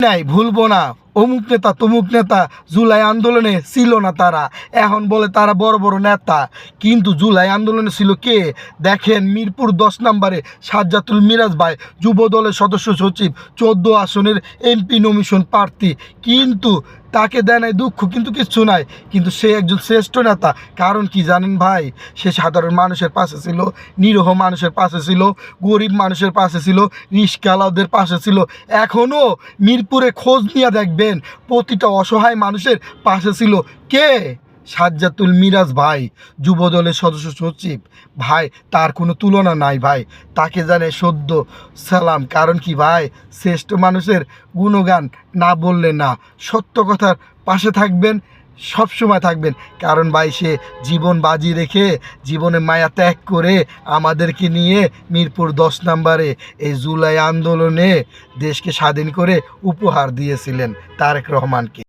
নাই ভুলবো না। অমুক নেতা তমুক নেতা, জুলাই আন্দোলনে ছিল না তারা। এখন বলে তারা বড় বড় নেতা। কিন্তু জুলাই আন্দোলনে ছিল কে? দেখেন মিরপুর দশ নম্বরে সাজ্জাতুল মিরাজ ভাই যুব দলের সদস্য সচিব, চোদ্দ আসনের এমপি নমিশন প্রার্থী। কিন্তু তাকে দেয় নাই দুঃখ, কিন্তু কিচ্ছু নাই। কিন্তু সে একজন শ্রেষ্ঠ নেতা। কারণ কি জানেন ভাই? সে সাধারণ মানুষের পাশে ছিল, নিরহ মানুষের পাশে ছিল, গরিব মানুষের পাশে ছিল রিস্কালাদের পাশে ছিল। এখনও মিরপুরে খোঁজ নিয়ে দেখবেন প্রতিটা অসহায় মানুষের পাশে ছিল কে? সাজ্জাতুল মিরাজ ভাই, যুবদলের সদস্য সচিব। ভাই, তার কোনো তুলনা নাই ভাই। তাকে জানে সদ্য সালাম। কারণ কি ভাই? শ্রেষ্ঠ মানুষের গুণগান না বললে না। সত্য কথার পাশে থাকবেন সব সময় থাকবেন। কারণ ভাই, সে জীবন বাজি রেখে জীবনে মায়া ত্যাগ করে আমাদেরকে নিয়ে মিরপুর দশ নম্বরে এই জুলাই আন্দোলনে দেশকে স্বাধীন করে উপহার দিয়েছিলেন তারেক রহমানকে।